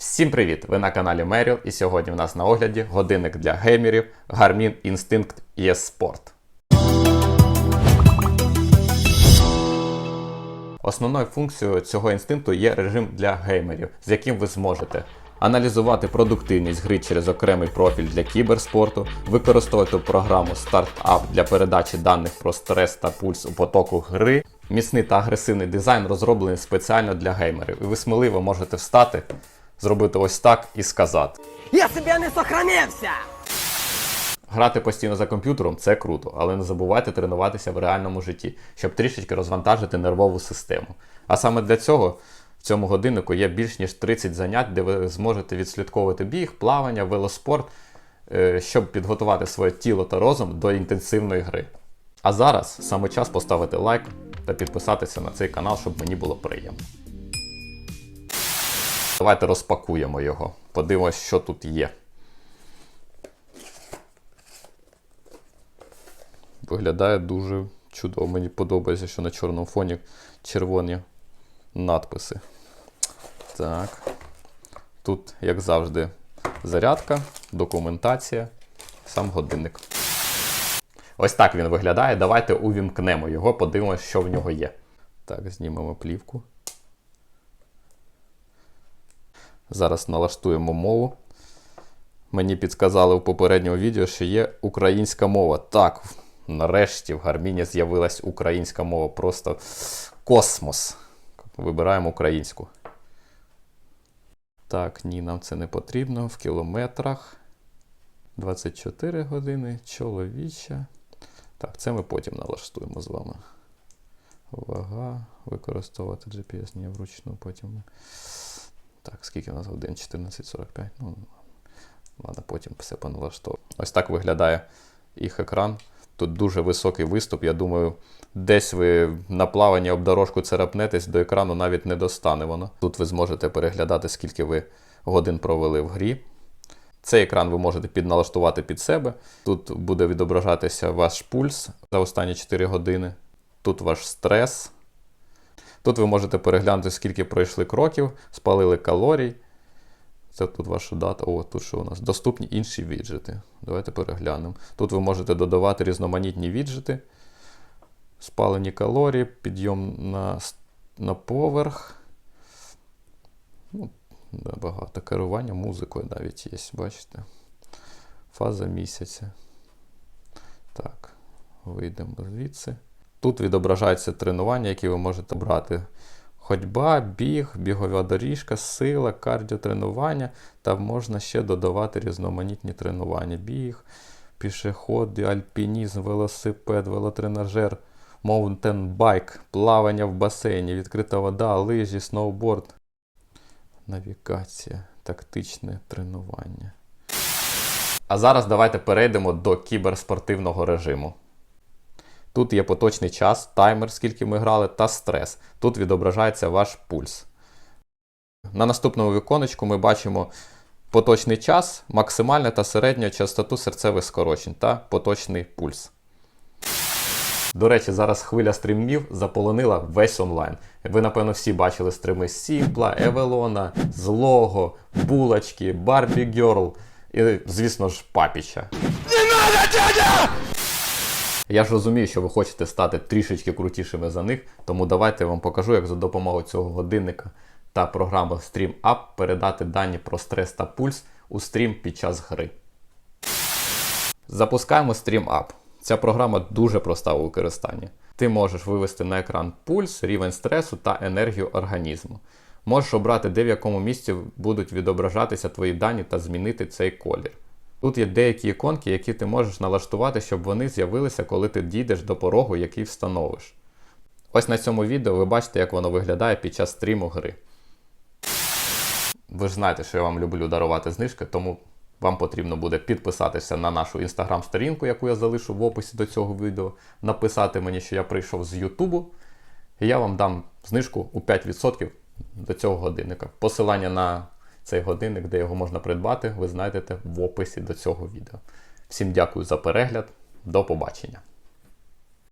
Всім привіт! Ви на каналі Меріл, і сьогодні в нас на огляді годинник для геймерів Garmin Instinct ES. Основною функцією цього інстинкту є режим для геймерів, з яким ви зможете аналізувати продуктивність гри через окремий профіль для кіберспорту, використовувати програму StartUp для передачі даних про стрес та пульс у потоку гри. Міцний та агресивний дизайн розроблений спеціально для геймерів, і ви сміливо можете встати, зробити ось так і сказати. Я себе не сохранився! Грати постійно за комп'ютером це круто, але не забувайте тренуватися в реальному житті, щоб трішечки розвантажити нервову систему. А саме для цього в цьому годиннику є більш ніж 30 занять, де ви зможете відслідковувати біг, плавання, велоспорт, е, щоб підготувати своє тіло та розум до інтенсивної гри. А зараз саме час поставити лайк та підписатися на цей канал, щоб мені було приємно. Давайте розпакуємо його, подивимось, що тут є. Виглядає дуже чудово. Мені подобається, що на чорному фоні червоні надписи. Так. Тут, як завжди, зарядка, документація, сам годинник. Ось так він виглядає. Давайте увімкнемо його, подивимося, що в нього є. Так, знімемо плівку. Зараз налаштуємо мову. Мені підказали в попередньому відео, що є українська мова. Так, нарешті в Гарміні з'явилась українська мова. Просто космос. Вибираємо українську. Так, ні, нам це не потрібно. В кілометрах. 24 години. Чоловіча. Так, це ми потім налаштуємо з вами. Вага. Використовувати GPS, ні, вручну потім. Скільки у нас годин? 14.45. Ну, Ладно, потім все поналаштовую. Ось так виглядає їх екран. Тут дуже високий виступ. Я думаю, десь ви на плаванні об дорожку царапнетесь, до екрану навіть не достане воно. Тут ви зможете переглядати, скільки ви годин провели в грі. Цей екран ви можете підналаштувати під себе. Тут буде відображатися ваш пульс за останні 4 години. Тут ваш стрес. Тут ви можете переглянути, скільки пройшли кроків, спалили калорій. Це тут ваша дата. О, тут що у нас? Доступні інші віджити. Давайте переглянемо. Тут ви можете додавати різноманітні віджити, спалені калорії, підйом на, на поверх. Ну, багато керування музикою навіть є, бачите? Фаза місяця. Так, вийдемо звідси. Тут відображаються тренування, які ви можете брати. Ходьба, біг, бігова доріжка, сила, кардіотренування, та можна ще додавати різноманітні тренування. Біг, пішоходи, альпінізм, велосипед, велотренажер, маунтенбайк, плавання в басейні, відкрита вода, лижі, сноуборд, навігація, тактичне тренування. А зараз давайте перейдемо до кіберспортивного режиму. Тут є поточний час, таймер, скільки ми грали, та стрес. Тут відображається ваш пульс. На наступному віконечку ми бачимо поточний час, максимальну та середню частоту серцевих скорочень та поточний пульс. До речі, зараз хвиля стрімів заполонила весь онлайн. Ви, напевно, всі бачили стріми Сімпла, Евелона, Злого, Булочки, Барбі Герл і, звісно ж, Папіча. Я ж розумію, що ви хочете стати трішечки крутішими за них, тому давайте я вам покажу, як за допомогою цього годинника та програми Stream Up передати дані про стрес та пульс у стрім під час гри. Запускаємо Stream Up. Ця програма дуже проста у використанні. Ти можеш вивести на екран пульс, рівень стресу та енергію організму. Можеш обрати, де в якому місці будуть відображатися твої дані та змінити цей колір. Тут є деякі іконки, які ти можеш налаштувати, щоб вони з'явилися, коли ти дійдеш до порогу, який встановиш. Ось на цьому відео ви бачите, як воно виглядає під час стріму гри. Ви ж знаєте, що я вам люблю дарувати знижки, тому вам потрібно буде підписатися на нашу інстаграм-сторінку, яку я залишу в описі до цього відео, написати мені, що я прийшов з Ютубу, і я вам дам знижку у 5% до цього годинника. Посилання на цей годинник, де його можна придбати, ви знайдете в описі до цього відео. Всім дякую за перегляд. До побачення!